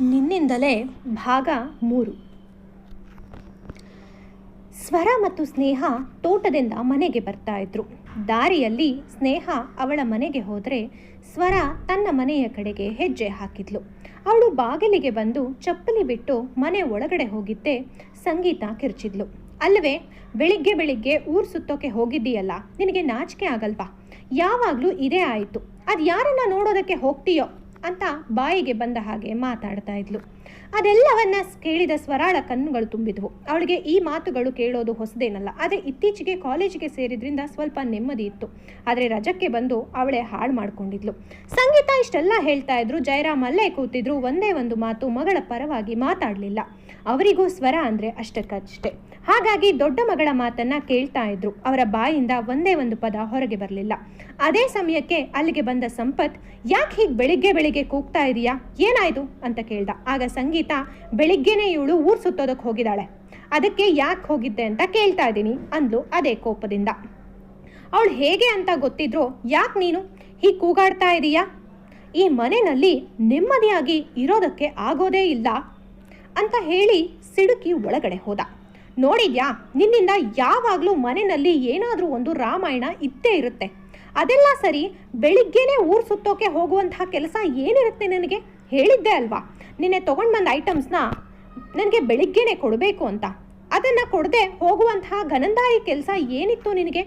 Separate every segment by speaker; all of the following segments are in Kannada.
Speaker 1: ನಿನ್ನಿಂದಲೇ ಭಾಗ ಮೂರು. ಸ್ವರ ಮತ್ತು ಸ್ನೇಹ ತೋಟದಿಂದ ಮನೆಗೆ ಬರ್ತಾ ಇದ್ರು. ದಾರಿಯಲ್ಲಿ ಸ್ನೇಹ ಅವಳ ಮನೆಗೆ ಹೋದರೆ ಸ್ವರ ತನ್ನ ಮನೆಯ ಕಡೆಗೆ ಹೆಜ್ಜೆ ಹಾಕಿದ್ಲು. ಅವಳು ಬಾಗಿಲಿಗೆ ಬಂದು ಚಪ್ಪಲಿ ಬಿಟ್ಟು ಮನೆ ಒಳಗಡೆ ಹೋಗಿದ್ದೆ ಸಂಗೀತ ಕಿರ್ಚಿದ್ಲು. ಅಲ್ಲವೇ, ಬೆಳಿಗ್ಗೆ ಬೆಳಿಗ್ಗೆ ಊರು ಸುತ್ತೋಕೆ ಹೋಗಿದ್ದೀಯಲ್ಲ, ನಿನಗೆ ನಾಚಿಕೆ ಆಗಲ್ವಾ? ಯಾವಾಗಲೂ ಇದೇ ಆಯಿತು. ಅದು ಯಾರನ್ನ ನೋಡೋದಕ್ಕೆ ಹೋಗ್ತೀಯೋ? ಅಂತ ಬಾಯಿಗೆ ಬಂದ ಹಾಗೆ ಮಾತಾಡ್ತಾ ಇದ್ಲು. ಅದೆಲ್ಲವನ್ನ ಕೇಳಿದ ಸ್ವರಾಳ ಕಣ್ಣುಗಳು ತುಂಬಿದ್ವು. ಅವಳಿಗೆ ಈ ಮಾತುಗಳು ಕೇಳೋದು ಹೊಸದೇನಲ್ಲ, ಆದರೆ ಇತ್ತೀಚೆಗೆ ಕಾಲೇಜಿಗೆ ಸೇರಿದ್ರಿಂದ ಸ್ವಲ್ಪ ನೆಮ್ಮದಿ ಇತ್ತು. ಆದರೆ ರಜಕ್ಕೆ ಬಂದು ಅವಳೇ ಹಾಳು ಮಾಡ್ಕೊಂಡಿದ್ಲು. ಸಂಗೀತ ಇಷ್ಟೆಲ್ಲ ಹೇಳ್ತಾ ಇದ್ರು, ಜಯರಾಮ್ ಅಲ್ಲೇ ಕೂತಿದ್ರು, ಒಂದೇ ಒಂದು ಮಾತು, ಮಗಳ ಪರವಾಗಿ ಮಾತಾಡಲಿಲ್ಲ. ಅವರಿಗೂ ಸ್ವರ ಅಂದರೆ ಅಷ್ಟಕ್ಕಷ್ಟೇ. ಹಾಗಾಗಿ ದೊಡ್ಡ ಮಗಳ ಮಾತನ್ನ ಕೇಳ್ತಾ ಇದ್ರು. ಅವರ ಬಾಯಿಂದ ಒಂದೇ ಒಂದು ಪದ ಹೊರಗೆ ಬರಲಿಲ್ಲ. ಅದೇ ಸಮಯಕ್ಕೆ ಅಲ್ಲಿಗೆ ಬಂದ ಸಂಪತ್, ಯಾಕೆ ಹೀಗೆ ಬೆಳಿಗ್ಗೆ ಬೆಳಿಗ್ಗೆ ಕೂಗ್ತಾ ಇದೀಯಾ? ಏನಾಯ್ತು? ಅಂತ ಕೇಳ್ದ. ಆಗ ಸಂಗೀತ ಬೆಳಿಗ್ಗೆನೇ ಇವಳು ಊರ್ ಸುತ್ತೋದಕ್ಕೆ ಹೋಗಿದ್ದಾಳೆ. ಅದಕ್ಕೆ ಯಾಕೆ ಹೋಗಿದ್ದೆ ಅಂತ ಕೇಳ್ತಾ ಇದ್ದೀನಿ ಅಂದ್ಲು ಅದೇ ಕೋಪದಿಂದ. ಅವಳು ಹೇಗೆ ಅಂತ ಗೊತ್ತಿದ್ರು ಯಾಕೆ ನೀನು? ಹೀ ಕೂಗಾಡ್ತಾ ಇದೀಯಾ? ಈ ಮನೆಯಲ್ಲಿ ನೆಮ್ಮದಿಯಾಗಿ ಇರೋದಕ್ಕೆ ಆಗೋದೇ ಇಲ್ಲ ಅಂತ ಹೇಳಿ ಸಿಡುಕಿ ಒಳಗಡೆ ಹೋದ. ನೋಡಿದ್ಯಾ, ನಿನ್ನಿಂದ ಯಾವಾಗಲೂ ಮನೆಯಲ್ಲಿ ಏನಾದರೂ ಒಂದು ರಾಮಾಯಣ ಇದ್ದೇ ಇರುತ್ತೆ. ಅದೆಲ್ಲ ಸರಿ ಬೆಳಿಗ್ಗೆನೆ ಊರು ಸುತ್ತೋಕೆ ಹೋಗುವಂತಹ ಕೆಲಸ ಏನಿರುತ್ತೆ ನನಗೆ? ಹೇಳಿದ್ದೆ ಅಲ್ವಾ? ನಿನ್ನೆ ತೊಗೊಂಡು ಬಂದ ಐಟಮ್ಸ್ನ ನನಗೆ ಬೆಳಿಗ್ಗೆನೆ ಕೊಡಬೇಕು ಅಂತ. ಅದನ್ನು ಕೊಡದೆ ಹೋಗುವಂತಹ ಘನಂದಾಯಿ ಕೆಲಸ ಏನಿತ್ತು ನಿನಗೆ?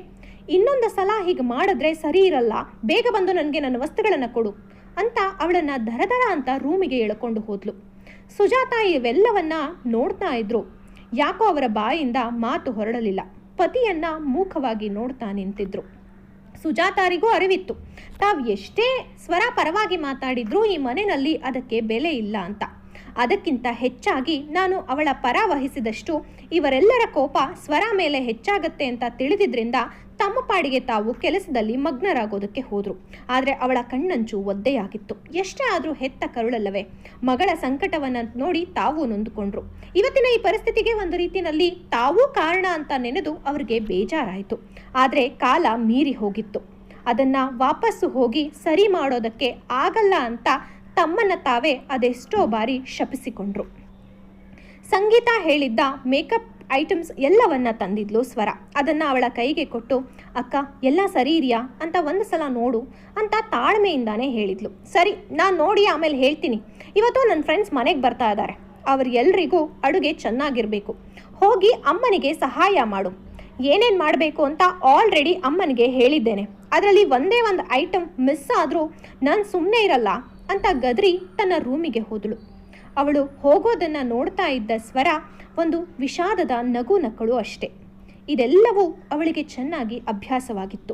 Speaker 1: ಇನ್ನೊಂದು ಸಲ ಹೀಗೆ ಮಾಡಿದ್ರೆ ಸರಿ ಇರಲ್ಲ, ಬೇಗ ಬಂದು ನನಗೆ ನನ್ನ ವಸ್ತುಗಳನ್ನು ಕೊಡು ಅಂತ ಅವಳನ್ನು ದರದರ ಅಂತ ರೂಮಿಗೆ ಎಳ್ಕೊಂಡು ಹೋದ್ಲು. ಸುಜಾತ ಇವೆಲ್ಲವನ್ನ ನೋಡ್ತಾ ಇದ್ರು. ಯಾಕೋ ಅವರ ಬಾಯಿಂದ ಮಾತು ಹೊರಡಲಿಲ್ಲ. ಪತಿಯನ್ನ ಮೂಕವಾಗಿ ನೋಡ್ತಾ ನಿಂತಿದ್ರು. ಸುಜಾತಾರಿಗೂ ಅರಿವಿತ್ತು. ತಾವು ಎಷ್ಟೇ ಸ್ವರ ಪರವಾಗಿ ಮಾತಾಡಿದ್ರೂ ಈ ಮನೆಯಲ್ಲಿ ಅದಕ್ಕೆ ಬೆಲೆ ಇಲ್ಲ ಅಂತ. ಅದಕ್ಕಿಂತ ಹೆಚ್ಚಾಗಿ ನಾನು ಅವಳ ಪರ ವಹಿಸಿದಷ್ಟು ಇವರೆಲ್ಲರ ಕೋಪ ಸ್ವರ ಮೇಲೆ ಹೆಚ್ಚಾಗತ್ತೆ ಅಂತ ತಿಳಿದಿದ್ರಿಂದ ತಮ್ಮ ಪಾಡಿಗೆ ತಾವು ಕೆಲಸದಲ್ಲಿ ಮಗ್ನರಾಗೋದಕ್ಕೆ ಹೋದ್ರು. ಆದರೆ ಅವಳ ಕಣ್ಣಂಚು ಒದ್ದೆಯಾಗಿತ್ತು. ಎಷ್ಟೇ ಆದರೂ ಹೆತ್ತ ಕರುಳಲ್ಲವೇ? ಮಗಳ ಸಂಕಟವನ್ನು ನೋಡಿ ತಾವು ನೊಂದುಕೊಂಡ್ರು. ಇವತ್ತಿನ ಈ ಪರಿಸ್ಥಿತಿಗೆ ಒಂದು ರೀತಿಯಲ್ಲಿ ತಾವೂ ಕಾರಣ ಅಂತ ನೆನೆದು ಅವರಿಗೆ ಬೇಜಾರಾಯಿತು. ಆದರೆ ಕಾಲ ಮೀರಿ ಹೋಗಿತ್ತು. ಅದನ್ನ ವಾಪಸ್ಸು ಹೋಗಿ ಸರಿ ಮಾಡೋದಕ್ಕೆ ಆಗಲ್ಲ ಅಂತ ತಮ್ಮನ್ನು ತಾವೇ ಅದೆಷ್ಟೋ ಬಾರಿ ಶಪಿಸಿಕೊಂಡ್ರು. ಸಂಗೀತ ಹೇಳಿದ್ದ ಮೇಕಪ್ ಐಟಮ್ಸ್ ಎಲ್ಲವನ್ನ ತಂದಿದ್ಲು ಸ್ವರ. ಅದನ್ನ ಅವಳ ಕೈಗೆ ಕೊಟ್ಟು, ಅಕ್ಕ, ಎಲ್ಲ ಸರಿ ಇದೆಯಾ? ಅಂತ ಒಂದು ಸಲ ನೋಡು ಅಂತ ತಾಳ್ಮೆಯಿಂದಾನೆ ಹೇಳಿದ್ಲು. ಸರಿ, ನಾನು ನೋಡಿ ಆಮೇಲೆ ಹೇಳ್ತೀನಿ. ಇವತ್ತು ನನ್ನ ಫ್ರೆಂಡ್ಸ್ ಮನೆಗೆ ಬರ್ತಾ ಇದ್ದಾರೆ ಅವರೆಲ್ಲರಿಗೂ ಅಡುಗೆ ಚೆನ್ನಾಗಿರಬೇಕು. ಹೋಗಿ ಅಮ್ಮನಿಗೆ ಸಹಾಯ ಮಾಡು. ಏನೇನು ಮಾಡಬೇಕು ಅಂತ ಆಲ್ರೆಡಿ ಅಮ್ಮನಿಗೆ ಹೇಳಿದ್ದೇನೆ. ಅದರಲ್ಲಿ ಒಂದೇ ಒಂದು ಐಟಮ್ ಮಿಸ್ ಆದರೂ ನಾನು ಸುಮ್ಮನೆ ಇರಲ್ಲ ಅಂತ ಗದ್ರಿ ತನ್ನ ರೂಮಿಗೆ ಹೋದಳು. ಅವಳು ಹೋಗೋದನ್ನ ನೋಡ್ತಾ ಇದ್ದ ಸ್ವರ ಒಂದು ವಿಷಾದದ ನಗು ನಕ್ಕಳು ಅಷ್ಟೇ. ಇದೆಲ್ಲವೂ ಅವಳಿಗೆ ಚೆನ್ನಾಗಿ ಅಭ್ಯಾಸವಾಗಿತ್ತು.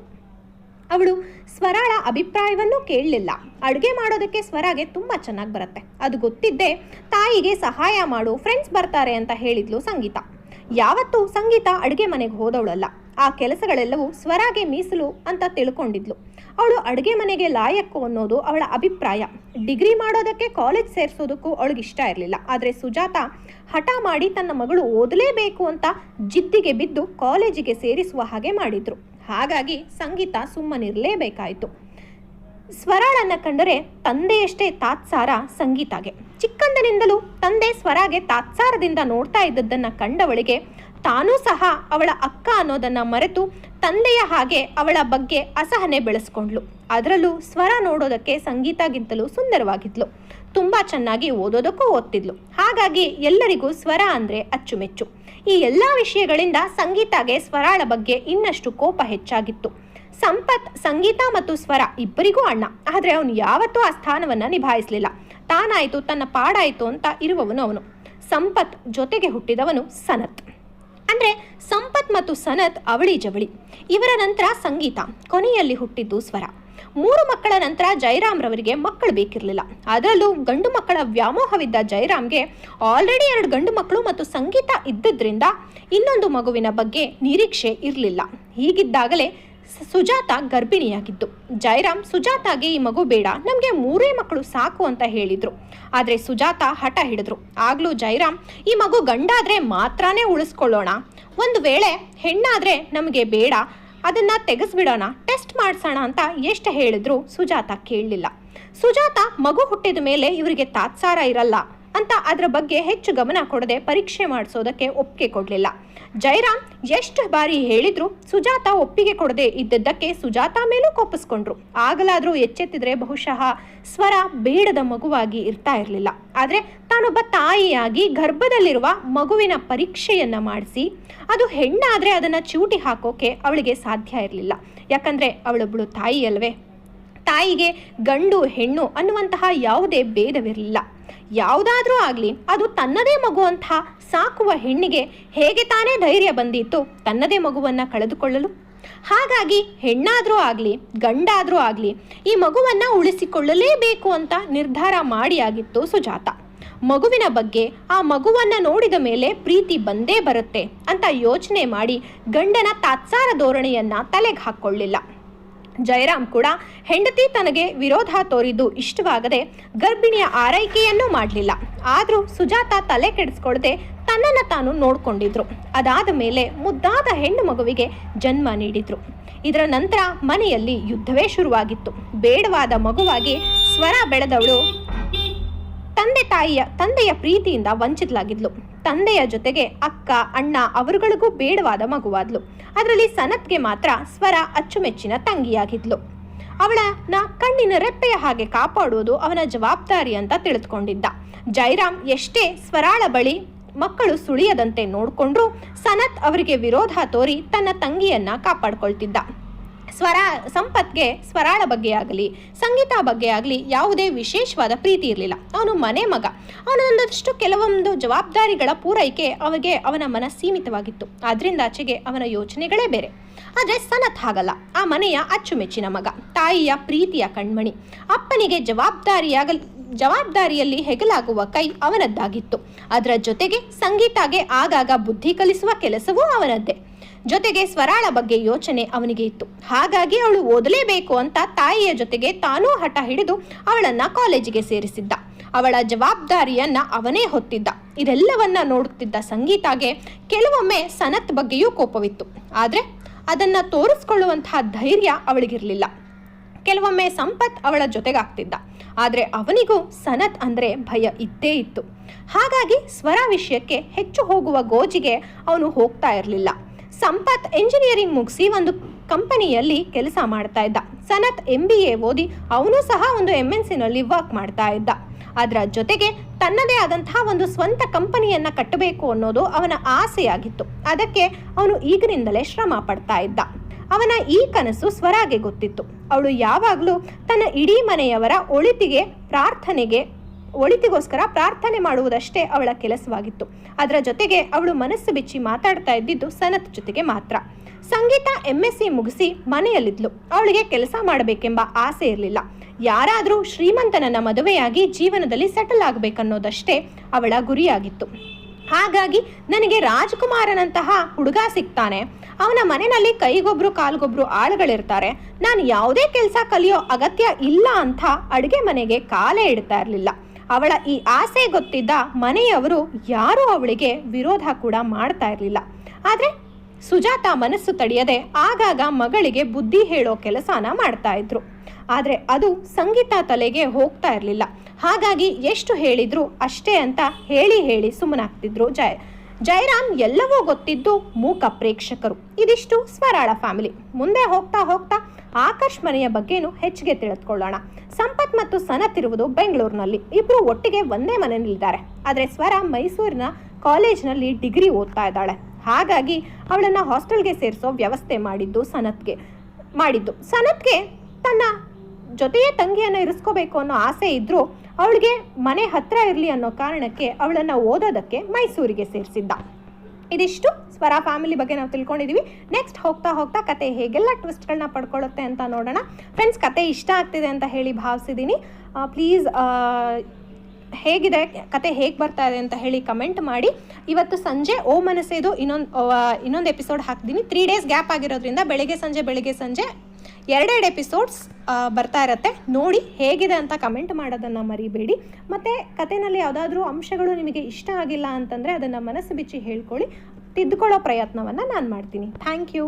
Speaker 1: ಅವಳು ಸ್ವರಾಳ ಅಭಿಪ್ರಾಯವನ್ನು ಕೇಳಲಿಲ್ಲ. ಅಡುಗೆ ಮಾಡೋದಕ್ಕೆ ಸ್ವರಾಗೆ ತುಂಬ ಚೆನ್ನಾಗಿ ಬರುತ್ತೆ. ಅದು ಗೊತ್ತಿದ್ದೇ ತಾಯಿಗೆ ಸಹಾಯ ಮಾಡು ಫ್ರೆಂಡ್ಸ್ ಬರ್ತಾರೆ ಅಂತ ಹೇಳಿದ್ಲು ಸಂಗೀತ. ಯಾವತ್ತೂ ಸಂಗೀತ ಅಡುಗೆ ಮನೆಗೆ ಹೋದವಳಲ್ಲ. ಆ ಕೆಲಸಗಳೆಲ್ಲವೂ ಸ್ವರಾಗೆ ಮೀಸಲು ಅಂತ ತಿಳ್ಕೊಂಡಿದ್ಲು. ಅವಳು ಅಡುಗೆ ಮನೆಗೆ ಲಾಯಕ್ಕು ಅನ್ನೋದು ಅವಳ ಅಭಿಪ್ರಾಯ. ಡಿಗ್ರಿ ಮಾಡೋದಕ್ಕೆ ಕಾಲೇಜ್ ಸೇರಿಸೋದಕ್ಕೂ ಅವಳಿಗೆ ಇಷ್ಟ ಇರಲಿಲ್ಲ. ಆದರೆ ಸುಜಾತ ಹಠ ಮಾಡಿ ತನ್ನ ಮಗಳು ಓದಲೇಬೇಕು ಅಂತ ಜಿದ್ದಿಗೆ ಬಿದ್ದು ಕಾಲೇಜಿಗೆ ಸೇರಿಸುವ ಹಾಗೆ ಮಾಡಿದ್ರು. ಹಾಗಾಗಿ ಸಂಗೀತ ಸುಮ್ಮನಿರಲೇಬೇಕಾಯಿತು. ಸ್ವರಾಳನ್ನ ಕಂಡರೆ ತಂದೆಯಷ್ಟೇ ತಾತ್ಸಾರ ಸಂಗೀತಾಗೆ. ಚಿಕ್ಕಂದನಿಂದಲೂ ತಂದೆ ಸ್ವರಾಗೆ ತಾತ್ಸಾರದಿಂದ ನೋಡ್ತಾ ಇದ್ದದ್ದನ್ನ ಕಂಡವಳಿಗೆ ತಾನೂ ಸಹ ಅವಳ ಅಕ್ಕ ಅನ್ನೋದನ್ನ ಮರೆತು ತಂದೆಯ ಹಾಗೆ ಅವಳ ಬಗ್ಗೆ ಅಸಹನೆ ಬೆಳೆಸ್ಕೊಂಡ್ಲು ಅದರಲ್ಲೂ ಸ್ವರ ನೋಡೋದಕ್ಕೆ ಸಂಗೀತಗಿಂತಲೂ ಸುಂದರವಾಗಿದ್ಲು. ತುಂಬಾ ಚೆನ್ನಾಗಿ ಓದೋದಕ್ಕೂ ಓದ್ತಿದ್ಲು. ಹಾಗಾಗಿ ಎಲ್ಲರಿಗೂ ಸ್ವರ ಅಂದ್ರೆ ಅಚ್ಚುಮೆಚ್ಚು. ಈ ಎಲ್ಲ ವಿಷಯಗಳಿಂದ ಸಂಗೀತಾಗೆ ಸ್ವರಾಳ ಬಗ್ಗೆ ಇನ್ನಷ್ಟು ಕೋಪ ಹೆಚ್ಚಾಗಿತ್ತು. ಸಂಪತ್, ಸಂಗೀತ ಮತ್ತು ಸ್ವರ ಇಬ್ಬರಿಗೂ ಅಣ್ಣ. ಆದರೆ ಅವನು ಯಾವತ್ತೂ ಆ ಸ್ಥಾನವನ್ನ ನಿಭಾಯಿಸಲಿಲ್ಲ. ತಾನಾಯಿತು, ತನ್ನ ಪಾಡಾಯಿತು ಅಂತ ಇರುವವನು ಅವನು. ಸಂಪತ್ ಜೊತೆಗೆ ಹುಟ್ಟಿದವನು ಸನತ್. ಅಂದ್ರೆ ಸಂಪತ್ ಮತ್ತು ಸನತ್ ಅವಳಿ ಜವಳಿ. ಇವರ ನಂತರ ಸಂಗೀತ, ಕೊನೆಯಲ್ಲಿ ಹುಟ್ಟಿದ್ದು ಸ್ವರ. ಮೂರು ಮಕ್ಕಳ ನಂತರ ಜಯರಾಮ್ರವರಿಗೆ ಮಕ್ಕಳು ಬೇಕಿರಲಿಲ್ಲ. ಅದರಲ್ಲೂ ಗಂಡು ಮಕ್ಕಳ ವ್ಯಾಮೋಹವಿದ್ದ ಜಯರಾಮ್ಗೆ ಆಲ್ರೆಡಿ ಎರಡು ಗಂಡು ಮಕ್ಕಳು ಮತ್ತು ಸಂಗೀತ ಇದ್ದದ್ರಿಂದ ಇನ್ನೊಂದು ಮಗುವಿನ ಬಗ್ಗೆ ನಿರೀಕ್ಷೆ ಇರಲಿಲ್ಲ. ಹೀಗಿದ್ದಾಗಲೇ ಸುಜಾತ ಗರ್ಭಿಣಿಯಾಗಿದ್ದು. ಜೈರಾಮ್ ಸುಜಾತಾಗೆ ಈ ಮಗು ಬೇಡ, ನಮಗೆ ಮೂರೇ ಮಕ್ಕಳು ಸಾಕು ಅಂತ ಹೇಳಿದ್ರು. ಆದರೆ ಸುಜಾತ ಹಠ ಹಿಡಿದ್ರು. ಆಗಲೂ ಜೈರಾಮ್, ಈ ಮಗು ಗಂಡಾದರೆ ಮಾತ್ರನೇ ಉಳಿಸ್ಕೊಳ್ಳೋಣ. ಒಂದು ವೇಳೆ ಹೆಣ್ಣಾದರೆ ನಮಗೆ ಬೇಡ, ಅದನ್ನು ತೆಗೆಸ್ಬಿಡೋಣ, ಟೆಸ್ಟ್ ಮಾಡಿಸೋಣ ಅಂತ ಎಷ್ಟು ಹೇಳಿದ್ರು ಸುಜಾತ ಕೇಳಲಿಲ್ಲ. ಸುಜಾತ ಮಗು ಹುಟ್ಟಿದ ಮೇಲೆ ಇವರಿಗೆ ತಾತ್ಸಾರ ಇರಲ್ಲ. ಅಂತ ಅದರ ಬಗ್ಗೆ ಹೆಚ್ಚು ಗಮನ ಕೊಡದೆ ಪರೀಕ್ಷೆ ಮಾಡಿಸೋದಕ್ಕೆ ಒಪ್ಪಿಗೆ ಕೊಡಲಿಲ್ಲ. ಜೈರಾಮ್ ಎಷ್ಟು ಬಾರಿ ಹೇಳಿದ್ರು ಸುಜಾತ ಒಪ್ಪಿಗೆ ಕೊಡದೆ ಇದ್ದದ್ದಕ್ಕೆ ಸುಜಾತ ಮೇಲೂ ಕೋಪಿಸ್ಕೊಂಡ್ರು. ಆಗಲಾದರೂ ಎಚ್ಚೆತ್ತಿದ್ರೆ ಬಹುಶಃ ಸ್ವರ ಬೇಡದ ಮಗುವಾಗಿ ಇರ್ತಾ ಇರಲಿಲ್ಲ. ಆದರೆ ತಾನೊಬ್ಬ ತಾಯಿಯಾಗಿ ಗರ್ಭದಲ್ಲಿರುವ ಮಗುವಿನ ಪರೀಕ್ಷೆಯನ್ನ ಮಾಡಿಸಿ, ಅದು ಹೆಣ್ಣಾದರೆ ಅದನ್ನು ಚೂಟಿ ಹಾಕೋಕೆ ಅವಳಿಗೆ ಸಾಧ್ಯ ಇರಲಿಲ್ಲ. ಯಾಕಂದರೆ ಅವಳೊಬ್ಬಳು ತಾಯಿ ಅಲ್ವೇ ತಾಯಿಗೆ ಗಂಡು ಹೆಣ್ಣು ಅನ್ನುವಂತಹ ಯಾವುದೇ ಭೇದವಿರಲಿಲ್ಲ. ಯಾವುದಾದ್ರೂ ಆಗಲಿ, ಅದು ತನ್ನದೇ ಮಗು ಅಂತ ಸಾಕುವ ಹೆಣ್ಣಿಗೆ ಹೇಗೆ ತಾನೇ ಧೈರ್ಯ ಬಂದಿತ್ತು ತನ್ನದೇ ಮಗುವನ್ನು ಕಳೆದುಕೊಳ್ಳಲು? ಹಾಗಾಗಿ ಹೆಣ್ಣಾದರೂ ಆಗಲಿ, ಗಂಡಾದರೂ ಆಗಲಿ, ಈ ಮಗುವನ್ನು ಉಳಿಸಿಕೊಳ್ಳಲೇಬೇಕು ಅಂತ ನಿರ್ಧಾರ ಮಾಡಿ ಆಗಿತ್ತು ಸುಜಾತ. ಮಗುವಿನ ಬಗ್ಗೆ ಆ ಮಗುವನ್ನು ನೋಡಿದ ಮೇಲೆ ಪ್ರೀತಿ ಬಂದೇ ಬರುತ್ತೆ ಅಂತ ಯೋಚನೆ ಮಾಡಿ ಗಂಡನ ತಾತ್ಸಾರ ಧೋರಣೆಯನ್ನು ತಲೆಗೆ ಹಾಕ್ಕೊಳ್ಳಿಲ್ಲ ಜಯರಾಮ್ ಕೂಡ ಹೆಂಡತಿ ತನಗೆ ವಿರೋಧ ತೋರಿದ್ದು ಇಷ್ಟವಾಗದೆ ಗರ್ಭಿಣಿಯ ಆರೈಕೆಯನ್ನೂ ಮಾಡಲಿಲ್ಲ. ಆದರೂ ಸುಜಾತ ತಲೆ ಕೆಡಿಸ್ಕೊಳ್ಳದೆ ತನ್ನನ್ನು ತಾನು ನೋಡಿಕೊಂಡಿದ್ರು. ಅದಾದ ಮೇಲೆ ಮುದ್ದಾದ ಹೆಣ್ಣು ಮಗುವಿಗೆ ಜನ್ಮ ನೀಡಿದ್ರು. ಇದರ ನಂತರ ಮನೆಯಲ್ಲಿ ಯುದ್ಧವೇ ಶುರುವಾಗಿತ್ತು. ಬೇಡವಾದ ಮಗುವಾಗಿ ಸ್ವರ ಬೆಳೆದವಳು ತಂದೆ ತಾಯಿಯ, ತಂದೆಯ ಪ್ರೀತಿಯಿಂದ ವಂಚಿತಲಾಗಿದ್ಲು ತಂದೆಯ ಜೊತೆಗೆ ಅಕ್ಕ, ಅಣ್ಣ ಅವರುಗಳಿಗೂ ಬೇಡವಾದ ಮಗುವಾದ್ಲು. ಅದರಲ್ಲಿ ಸನತ್ಗೆ ಮಾತ್ರ ಸ್ವರ ಅಚ್ಚುಮೆಚ್ಚಿನ ತಂಗಿಯಾಗಿದ್ಲು. ಅವಳನ್ನ ಕಣ್ಣಿನ ರೆಪ್ಪೆಯ ಹಾಗೆ ಕಾಪಾಡುವುದು ಅವನ ಜವಾಬ್ದಾರಿ ಅಂತ ತಿಳಿದುಕೊಂಡಿದ್ದ. ಜೈರಾಮ್ ಎಷ್ಟೇ ಸ್ವರಾಳ ಬಳಿ ಮಕ್ಕಳು ಸುಳಿಯದಂತೆ ನೋಡಿಕೊಂಡ್ರು ಸನತ್ ಅವರಿಗೆ ವಿರೋಧ ತೋರಿ ತನ್ನ ತಂಗಿಯನ್ನ ಕಾಪಾಡ್ಕೊಳ್ತಿದ್ದ. ಸ್ವರ, ಸಂಪತ್ಗೆ ಸ್ವರಾಳ ಬಗ್ಗೆ ಆಗಲಿ, ಸಂಗೀತ ಬಗ್ಗೆ ಆಗಲಿ ಯಾವುದೇ ವಿಶೇಷವಾದ ಪ್ರೀತಿ ಇರಲಿಲ್ಲ. ಅವನು ಮನೆ ಮಗ. ಅವನೊಂದಷ್ಟು ಕೆಲವೊಂದು ಜವಾಬ್ದಾರಿಗಳ ಪೂರೈಕೆ ಅವಗೆ ಅವನ ಮನ ಸೀಮಿತವಾಗಿತ್ತು. ಆದ್ರಿಂದ ಆಚೆಗೆ ಅವನ ಯೋಚನೆಗಳೇ ಬೇರೆ. ಆದರೆ ಸನತ್ ಹಾಗಲ್ಲ. ಆ ಮನೆಯ ಅಚ್ಚುಮೆಚ್ಚಿನ ಮಗ. ತಾಯಿಯ ಪ್ರೀತಿಯ ಕಣ್ಮಣಿ. ಅಪ್ಪನಿಗೆ ಜವಾಬ್ದಾರಿಯಾಗಲಿ, ಜವಾಬ್ದಾರಿಯಲ್ಲಿ ಹೆಗಲಾಗುವ ಕೈ ಅವನದ್ದಾಗಿತ್ತು. ಅದರ ಜೊತೆಗೆ ಸಂಗೀತಾಗೆ ಆಗಾಗ ಬುದ್ಧಿ ಕಲಿಸುವ ಕೆಲಸವೂ ಅವನದ್ದೇ. ಜೊತೆಗೆ ಸ್ವರಾಳ ಬಗ್ಗೆ ಯೋಚನೆ ಅವನಿಗೆ ಇತ್ತು. ಹಾಗಾಗಿ ಅವಳು ಓದಲೇಬೇಕು ಅಂತ ತಾಯಿಯ ಜೊತೆಗೆ ತಾನೂ ಹಠ ಹಿಡಿದು ಅವಳನ್ನ ಕಾಲೇಜಿಗೆ ಸೇರಿಸಿದ್ದ. ಅವಳ ಜವಾಬ್ದಾರಿಯನ್ನ ಅವನೇ ಹೊತ್ತಿದ್ದ. ಇದೆಲ್ಲವನ್ನ ನೋಡುತ್ತಿದ್ದ ಸಂಗೀತಾಗೆ ಕೆಲವೊಮ್ಮೆ ಸನತ್ ಬಗ್ಗೆಯೂ ಕೋಪವಿತ್ತು. ಆದರೆ ಅದನ್ನ ತೋರಿಸ್ಕೊಳ್ಳುವಂತಹ ಧೈರ್ಯ ಅವಳಿಗಿರಲಿಲ್ಲ. ಕೆಲವೊಮ್ಮೆ ಸಂಪತ್ ಅವಳ ಜೊತೆಗಾಗ್ತಿದ್ದ. ಆದರೆ ಅವನಿಗೂ ಸನತ್ ಅಂದರೆ ಭಯ ಇದ್ದೇ ಇತ್ತು. ಹಾಗಾಗಿ ಸ್ವರ ವಿಷಯಕ್ಕೆ ಹೆಚ್ಚು ಹೋಗುವ ಗೋಜಿಗೆ ಅವನು ಹೋಗ್ತಾ ಇರಲಿಲ್ಲ. ಸಂಪತ್ ಎಂಜಿನಿಯರಿಂಗ್ ಮುಗಿಸಿ ಒಂದು ಕಂಪನಿಯಲ್ಲಿ ಕೆಲಸ ಮಾಡ್ತಾ ಇದ್ದ. ಸನತ್ ಎಂ ಬಿ ಎ ಓದಿ ಅವನು ಸಹ ಒಂದು ಎಂ ಎನ್ ಸಿನಲ್ಲಿ ವರ್ಕ್ ಮಾಡ್ತಾ ಇದ್ದ. ಅದರ ಜೊತೆಗೆ ತನ್ನದೇ ಆದಂತಹ ಒಂದು ಸ್ವಂತ ಕಂಪನಿಯನ್ನು ಕಟ್ಟಬೇಕು ಅನ್ನೋದು ಅವನ ಆಸೆಯಾಗಿತ್ತು. ಅದಕ್ಕೆ ಅವನು ಈಗಿನಿಂದಲೇ ಶ್ರಮ ಪಡ್ತಾ ಇದ್ದ. ಅವನ ಈ ಕನಸು ಸ್ವರಾಗೆ ಗೊತ್ತಿತ್ತು. ಅವಳು ಯಾವಾಗಲೂ ತನ್ನ ಇಡೀ ಮನೆಯವರ ಒಳಿತಿಗೆ, ಪ್ರಾರ್ಥನೆಗೆ ಒಳಿತಿಗೋಸ್ಕರ ಪ್ರಾರ್ಥನೆ ಮಾಡುವುದಷ್ಟೇ ಅವಳ ಕೆಲಸವಾಗಿತ್ತು. ಅದರ ಜೊತೆಗೆ ಅವಳು ಮನಸ್ಸು ಬಿಚ್ಚಿ ಮಾತಾಡ್ತಾ ಇದ್ದಿದ್ದು ಸನತ್ ಜೊತೆಗೆ ಮಾತ್ರ. ಸಂಗೀತ ಎಂ ಎಸ್ ಮುಗಿಸಿ ಮನೆಯಲ್ಲಿದ್ಲು. ಅವಳಿಗೆ ಕೆಲಸ ಮಾಡಬೇಕೆಂಬ ಆಸೆ ಇರಲಿಲ್ಲ. ಯಾರಾದರೂ ಶ್ರೀಮಂತನನ್ನ ಮದುವೆಯಾಗಿ ಜೀವನದಲ್ಲಿ ಸೆಟಲ್ ಆಗಬೇಕನ್ನೋದಷ್ಟೇ ಅವಳ ಗುರಿಯಾಗಿತ್ತು. ಹಾಗಾಗಿ ನನಗೆ ರಾಜ್ಕುಮಾರನಂತಹ ಹುಡುಗ ಸಿಗ್ತಾನೆ. ಅವನ ಮನೆಯಲ್ಲಿ ಕೈಗೊಬ್ರು ಕಾಲ್ಗೊಬ್ರು ಆಳುಗಳಿರ್ತಾರೆ. ನಾನು ಯಾವುದೇ ಕೆಲಸ ಕಲಿಯೋ ಅಗತ್ಯ ಇಲ್ಲ ಅಂತ ಅಡುಗೆ ಮನೆಗೆ ಕಾಲೇ ಇಡ್ತಾ ಇರಲಿಲ್ಲ. ಅವಳ ಈ ಆಸೆ ಗೊತ್ತಿದ್ದ ಮನೆಯವರು ಯಾರೂ ಅವಳಿಗೆ ವಿರೋಧ ಕೂಡ ಮಾಡ್ತಾ ಇರಲಿಲ್ಲ. ಆದರೆ ಸುಜಾತ ಮನಸ್ಸು ತಡೆಯದೆ ಆಗಾಗ ಮಗಳಿಗೆ ಬುದ್ಧಿ ಹೇಳೋ ಕೆಲಸನ ಮಾಡ್ತಾ ಇದ್ರು. ಆದರೆ ಅದು ಸಂಗೀತ ತಲೆಗೆ ಹೋಗ್ತಾ ಇರಲಿಲ್ಲ. ಹಾಗಾಗಿ ಎಷ್ಟು ಹೇಳಿದ್ರು ಅಷ್ಟೇ ಅಂತ ಹೇಳಿ ಹೇಳಿ ಸುಮ್ಮನಾಗ್ತಿದ್ರು ಜಯ. ಜಯರಾಮ್ ಎಲ್ಲವೂ ಗೊತ್ತಿದ್ದು ಮೂಕ ಪ್ರೇಕ್ಷಕರು. ಇದಿಷ್ಟು ಸ್ವರಾಳ ಫ್ಯಾಮಿಲಿ. ಮುಂದೆ ಹೋಗ್ತಾ ಹೋಗ್ತಾ ಆಕಾಶ್ ಮನೆಯ ಬಗ್ಗೆನೂ ಹೆಚ್ಚಿಗೆ ತಿಳಿದುಕೊಳ್ಳೋಣ. ಸಂಪತ್ ಮತ್ತು ಸನತ್ ಇರುವುದು ಬೆಂಗಳೂರಿನಲ್ಲಿ. ಇಬ್ಬರು ಒಟ್ಟಿಗೆ ಒಂದೇ ಮನೆಯಲ್ಲಿದ್ದಾರೆ. ಆದರೆ ಸ್ವರ ಮೈಸೂರಿನ ಕಾಲೇಜ್ನಲ್ಲಿ ಡಿಗ್ರಿ ಓದ್ತಾ ಇದ್ದಾಳೆ. ಹಾಗಾಗಿ ಅವಳನ್ನ ಹಾಸ್ಟೆಲ್ಗೆ ಸೇರಿಸೋ ವ್ಯವಸ್ಥೆ ಮಾಡಿದ್ದು ಸನತ್ಗೆ ಮಾಡಿದ್ದು. ಸನತ್ಗೆ ತನ್ನ ಜೊತೆಯೇ ತಂಗಿಯನ್ನು ಇರಿಸ್ಕೋಬೇಕು ಅನ್ನೋ ಆಸೆ ಇದ್ರೂ ಅವಳಿಗೆ ಮನೆ ಹತ್ರ ಇರಲಿ ಅನ್ನೋ ಕಾರಣಕ್ಕೆ ಅವಳನ್ನು ಓದೋದಕ್ಕೆ ಮೈಸೂರಿಗೆ ಸೇರಿಸಿದ್ದ. ಇದಿಷ್ಟು ಸ್ವರ ಫ್ಯಾಮಿಲಿ ಬಗ್ಗೆ ನಾವು ತಿಳ್ಕೊಂಡಿದ್ದೀವಿ ನೆಕ್ಸ್ಟ್ ಹೋಗ್ತಾ ಹೋಗ್ತಾ ಕತೆ ಹೇಗೆಲ್ಲ ಟ್ವಿಸ್ಟ್ಗಳನ್ನ ಪಡ್ಕೊಳ್ಳುತ್ತೆ ಅಂತ ನೋಡೋಣ. ಫ್ರೆಂಡ್ಸ್ ಕತೆ ಇಷ್ಟ ಆಗ್ತಿದೆ ಅಂತ ಹೇಳಿ ಭಾವಿಸಿದ್ದೀನಿ ಪ್ಲೀಸ್ ಹೇಗಿದೆ, ಕತೆ ಹೇಗೆ ಬರ್ತಾ ಇದೆ ಅಂತ ಹೇಳಿ ಕಮೆಂಟ್ ಮಾಡಿ. ಇವತ್ತು ಸಂಜೆ ಓ ಮನಸ್ಸೇದು ಇನ್ನೊಂದು ಇನ್ನೊಂದು ಎಪಿಸೋಡ್ ಹಾಕ್ತೀನಿ. ತ್ರೀ ಡೇಸ್ ಗ್ಯಾಪ್ ಆಗಿರೋದ್ರಿಂದ ಬೆಳಗ್ಗೆ ಸಂಜೆ ಬೆಳಗ್ಗೆ ಸಂಜೆ ಎರಡೆರಡು ಎಪಿಸೋಡ್ಸ್ ಬರ್ತಾ ಇರತ್ತೆ. ನೋಡಿ ಹೇಗಿದೆ ಅಂತ ಕಮೆಂಟ್ ಮಾಡೋದನ್ನು ಮರಿಬೇಡಿ. ಮತ್ತು ಕಥೆನಲ್ಲಿ ಯಾವುದಾದ್ರೂ ಅಂಶಗಳು ನಿಮಗೆ ಇಷ್ಟ ಆಗಿಲ್ಲ ಅಂತಂದರೆ ಅದನ್ನು ಮನಸ್ಸು ಬಿಚ್ಚಿ ಹೇಳ್ಕೊಳ್ಳಿ. ತಿದ್ದುಕೊಳ್ಳೋ ಪ್ರಯತ್ನವನ್ನು ನಾನು ಮಾಡ್ತೀನಿ. Thank you